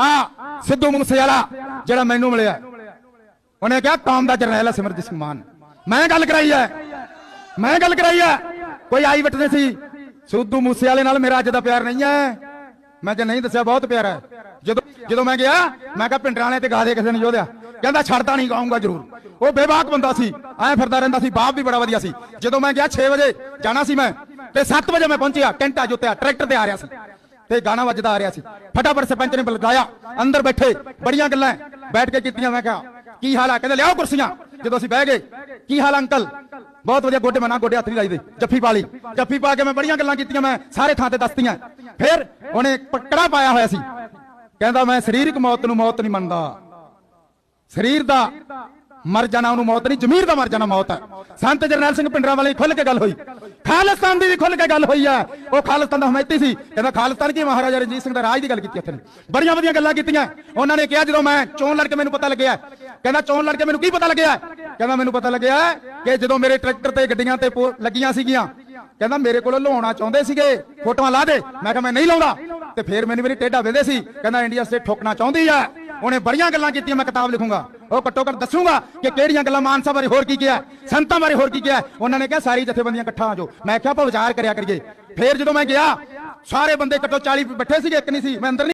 ਆ ਸਿੱਧੂ ਮੂਸੇਵਾਲਾ, ਜਿਹੜਾ ਮੈਨੂੰ ਮਿਲਿਆ। ਉਹਨੇ ਕਿਹਾ, ਕੌਮ ਦਾ ਜਰਨੈਲ ਹੈ ਸਿਮਰਜੀਤ ਸਿੰਘ ਮਾਨ। ਮੈਂ ਗੱਲ ਕਰਾਈ ਹੈ। ਮੈਂ ਗੱਲ ਕਰਾਈ ਹੈ। ਕੋਈ ਆਈ ਵਿਟਨੈਸ ਸੀ। ਸਿੱਧੂ ਮੂਸੇਵਾਲੇ ਨਾਲ ਮੇਰਾ ਅੱਜ ਦਾ ਪਿਆਰ ਨਹੀਂ ਹੈ। ਮੈਂ ਜੇ ਨਹੀਂ ਦੱਸਿਆ, ਬਹੁਤ ਪਿਆਰ ਹੈ। ਜਦੋਂ ਜਦੋਂ ਮੈਂ ਗਿਆ, ਮੈਂ ਕਿਹਾ, ਪਿੰਡਰਾਂ ਵਾਲੇ ਤੇ ਗਾ ਦੇ ਕਿਸੇ ਨੂੰ ਯੋਧਿਆ ਕਹਿੰਦਾ, ਛੱਡਦਾ ਨਹੀਂ, ਗਾਉਂਗਾ ਜ਼ਰੂਰ। ਉਹ ਬੇਬਾਕ ਬੰਦਾ ਸੀ। ਐ ਫਿਰਦਾ ਰਹਿੰਦਾ ਸੀ। ਬਾਪ ਵੀ ਬੜਾ ਵਧੀਆ ਸੀ। ਜਦੋਂ ਮੈਂ ਗਿਆ 6 ਵਜੇ ਜਾਣਾ ਸੀ ਮੈਂ, ਤੇ 7 ਵਜੇ ਮੈਂ ਪਹੁੰਚਿਆ। ਟੈਂਟਾ ਜੁੱਤਿਆ, ਟਰੈਕਟਰ ਤੇ ਆ ਰਿਹਾ ਸੀ। ਤੇ ਗਾਣਾ ਵੱਜਦਾ ਆ ਰਿਹਾ ਸੀ। ਫਟਾਫਟ ਸਰਪੰਚ ਨੇ ਬੁਲਾਇਆ ਅੰਦਰ ਬੈਠੇ। ਬੜੀਆਂ ਗੱਲਾਂ ਬੈਠ ਕੇ ਕੀਤੀਆਂ ਮੈਂ ਕਿਹਾ, ਕੀ ਹਾਲ ਆ? ਕਹਿੰਦੇ, ਲਿਆਓ ਕੁਰਸੀਆਂ। ਜਦੋਂ ਅਸੀਂ ਬਹਿ ਗਏ, ਕੀ ਹਾਲ ਅੰਕਲ? ਬਹੁਤ ਵਧੀਆ ਗੋਡੇ ਮਨਾ, ਗੋਡੇ ਹੱਥ ਨਹੀਂ ਲਾਈਦੇ। ਜੱਫੀ ਪਾ ਲਈ। ਜੱਫੀ ਪਾ ਕੇ ਮੈਂ ਬੜੀਆਂ ਗੱਲਾਂ ਕੀਤੀਆਂ, ਮੈਂ ਸਾਰੇ ਥਾਂ ਤੇ ਦੱਸਤੀਆਂ। ਫਿਰ ਉਹਨੇ ਪਕੜਾ ਪਾਇਆ ਹੋਇਆ ਸੀ। ਕਹਿੰਦਾ, ਮੈਂ ਸਰੀਰਕ ਮੌਤ ਨੂੰ ਮੌਤ ਨਹੀਂ ਮੰਨਦਾ। ਸਰੀਰ ਦਾ ਮਰ ਜਾਣਾ, ਉਹਨੂੰ ਮੌਤ ਨਹੀਂ, ਜ਼ਮੀਰ ਦਾ ਮਰ ਜਾਣਾ ਮੌਤ ਹੈ। ਸੰਤ ਜਰਨੈਲ ਸਿੰਘ ਪਿੰਡਰਾਂ ਵਾਲੇ ਖੁੱਲ ਕੇ ਗੱਲ ਹੋਈ। ਖਾਲਿਸਤਾਨ ਦੀ ਵੀ ਖੁੱਲ ਕੇ ਗੱਲ ਹੋਈ ਹੈ ਉਹ ਖਾਲਿਸਤਾਨ ਦਾ ਹਮਾਇਤੀ ਸੀ। ਕਹਿੰਦਾ, ਖਾਲਿਸਤਾਨ ਕੀ ਮਹਾਰਾਜਾ ਰਣਜੀਤ ਸਿੰਘ ਦਾ ਰਾਜ ਦੀ ਗੱਲ ਕੀਤੀ ਉੱਥੇ ਬੜੀਆਂ ਵਧੀਆ ਗੱਲਾਂ ਕੀਤੀਆਂ। ਉਹਨਾਂ ਨੇ ਕਿਹਾ, ਜਦੋਂ ਮੈਂ ਚੋਣ ਲੜ ਕੇ ਮੈਨੂੰ ਪਤਾ ਲੱਗਿਆ, ਕਹਿੰਦਾ, ਚੋਣ ਲੜ ਕੇ ਮੈਨੂੰ ਕੀ ਪਤਾ ਲੱਗਿਆ? ਕਹਿੰਦਾ, ਮੈਨੂੰ ਪਤਾ ਲੱਗਿਆ ਕਿ ਜਦੋਂ ਮੇਰੇ ਟਰੈਕਟਰ ਤੇ ਗੱਡੀਆਂ ਤੇ ਲੱਗੀਆਂ ਸੀਗੀਆਂ, ਕਹਿੰਦਾ, ਮੇਰੇ ਕੋਲ ਲਾਉਣਾ ਚਾਹੁੰਦੇ ਸੀਗੇ, ਫੋਟੋਆਂ ਲਾ ਦੇ। ਮੈਂ ਕਿਹਾ, ਮੈਂ ਨਹੀਂ ਲਾਉਂਦਾ। ਤੇ ਫੇਰ ਮੈਨੂੰ ਮੇਰੀ ਟੇਢਾ ਵੇਂਦੇ ਸੀ। ਕਹਿੰਦਾ, ਇੰਡੀਆ ਸਟੇਟ ਠੋਕਣਾ ਚਾਹੁੰਦੀ ਆ। ਉਹਨੇ ਬੜੀਆਂ ਗੱਲਾਂ ਕੀਤੀਆਂ, ਮੈਂ ਕਿਤਾਬ ਲਿਖੂੰਗਾ। ਉਹ ਘੱਟੋ ਘੱਟ ਦੱਸੂਗਾ ਕਿ ਕਿਹੜੀਆਂ ਗੱਲਾਂ ਮਾਨਸਾ ਬਾਰੇ ਹੋਰ ਕੀ ਕਿਹਾ, ਸੰਤਾਂ ਬਾਰੇ ਹੋਰ ਕੀ ਕਿਹਾ। ਉਹਨਾਂ ਨੇ ਕਿਹਾ, ਸਾਰੀ ਜਥੇਬੰਦੀਆਂ ਇਕੱਠਾ ਆ ਜਾਓ। ਮੈਂ ਕਿਹਾ, ਆਪਾਂ ਵਿਚਾਰ ਕਰਿਆ ਕਰੀਏ। ਫੇਰ ਜਦੋਂ ਮੈਂ ਗਿਆ, ਸਾਰੇ ਬੰਦੇ ਘੱਟੋ 40 ਬੈਠੇ ਸੀਗੇ, ਇੱਕ ਨਹੀਂ ਸੀ, ਮੈਂ ਅੰਦਰ ਨਹੀਂ